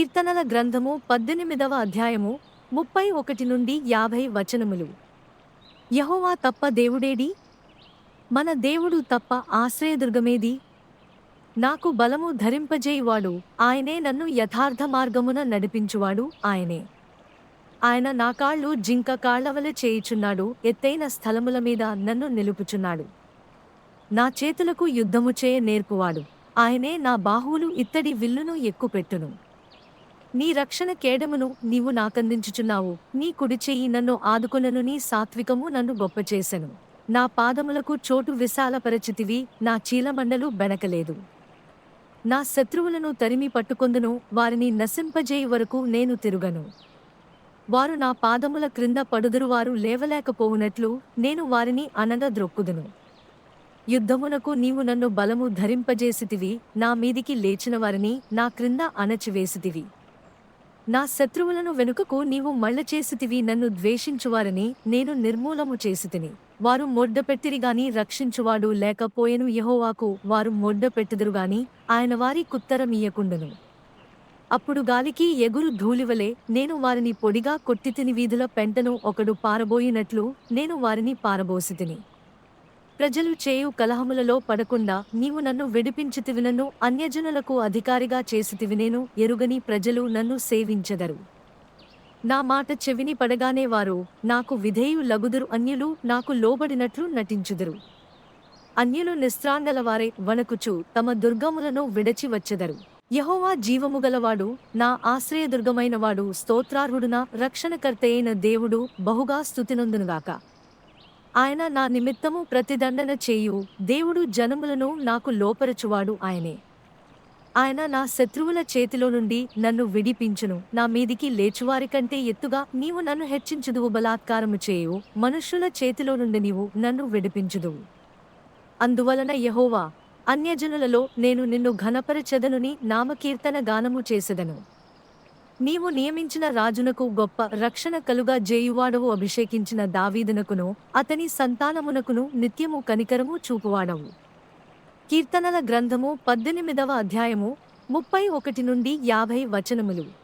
కీర్తనల గ్రంథము పద్దెనిమిదవ అధ్యాయము ముప్పై ఒకటి నుండి యాభై వచనములు. యహోవా తప్ప దేవుడేడి? మన దేవుడు తప్ప ఆశ్రయదుర్గమేది? నాకు బలము ధరింపజేయువాడు ఆయనే నన్ను యథార్థ మార్గమున నడిపించువాడు ఆయనే. ఆయన నా కాళ్ళు జింక కాళ్ళవల చేయుచున్నాడు ఎత్తైన స్థలముల మీద నన్ను నిలుపుచున్నాడు. నా చేతులకు యుద్ధము చేయ నేర్పువాడు ఆయనే నా బాహువులు ఇత్తడి విల్లును ఎక్కుపెట్టును. నీ రక్షణ కేడమును నీవు నాకందించుచున్నావు. నీ కుడి చెయ్యి నన్ను ఆదుకొనను నీ సాత్వికము నన్ను గొప్పచేసెను. నా పాదములకు చోటు విశాలపరచితివి నా చీలమండలు బెనకలేదు. నా శత్రువులను తరిమి పట్టుకొందును వారిని నశింపజేయు వరకు నేను తిరుగను. వారు నా పాదముల క్రింద పడుదురు వారు లేవలేకపోవునట్లు నేను వారిని అనగద్రొక్కుదును యుద్ధమునకు నీవు నన్ను బలము ధరింపజేసితివి నా మీదికి లేచిన వారిని నా క్రింద అణచివేసితివి. నా శత్రువులను వెనుకకు నీవు మళ్ళచేసితివి నన్ను ద్వేషించువారని నేను నిర్మూలము చేసితిని. వారు మొడ్డపెట్టిరిగాని రక్షించువాడు లేకపోయెను యహోవాకు వారు మొడ్డపెట్టుదురుగాని ఆయన వారి కుత్తరమీయకుండును అప్పుడు గాలికి ఎగురు ధూళివలే నేను వారిని పొడిగా కొట్టితిని వీధుల పెంటను ఒకడు పారబోయినట్లు నేను వారిని పారబోసితిని. ప్రజలు చేయు కలహములలో పడకుండా నీవు నన్ను విడిపించితివినను అన్యజనులకు అధికారిగా చేసితివి నేను ఎరుగని ప్రజలు నన్ను సేవించెదరు. నా మాట చెవిని పడగానే వారు నాకు విధేయు లగుదురు అన్యులు నాకు లోబడినట్లు నటించుదురు. అన్యులు నిస్త్రాంగలవారే వణకుచు తమ దుర్గములను విడచి వచ్చెదరు. యహోవా జీవముగలవాడు నా ఆశ్రయదుర్గమైనవాడు స్తోత్రార్హుడున రక్షణకర్తయైన దేవుడు బహుగా స్థుతినందునుగాక ఆయన నా నిమిత్తము ప్రతిదండన చేయు. దేవుడు జనములను నాకు లోపరచువాడు ఆయనే. ఆయన నా శత్రువుల చేతిలో నుండి నన్ను విడిపించును. నా మీదికి లేచువారి కంటే ఎత్తుగా నీవు నన్ను హెచ్చించుదువు బలాత్కారము చేయు మనుష్యుల చేతిలో నుండి నీవు నన్ను విడిపించుదువు. అందువలన యహోవా అన్యజనులలో నేను నిన్ను ఘనపరచెదనుని నామకీర్తన గానము చేసెదను. నీవు నియమించిన రాజునకు గొప్ప రక్షణ కలుగా జేయువాడవు అభిషేకించిన దావీదునకును అతని సంతానమునకును నిత్యము కనికరము చూపువాడవు. కీర్తనల గ్రంథము పద్దెనిమిదవ అధ్యాయము ముప్పై ఒకటి నుండి యాభై వచనములు.